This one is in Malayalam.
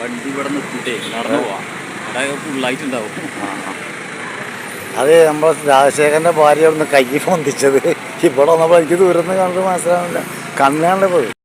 വണ്ടി ഇവിടെ നിർത്തിയിട്ടേ നടന്നു പോവാം. അവിടെ ഫുള്ളായിട്ടുണ്ടാവും. അത് നമ്മളെ രാജശേഖരന്റെ ഭാര്യ ഒന്ന് കൈ പൊന്തിച്ചത്. ഇവിടെ വന്നപ്പോൾ എനിക്ക് ദൂരം നിന്ന് കണ്ടിട്ട് കണ്ണാണ്ട് പോയി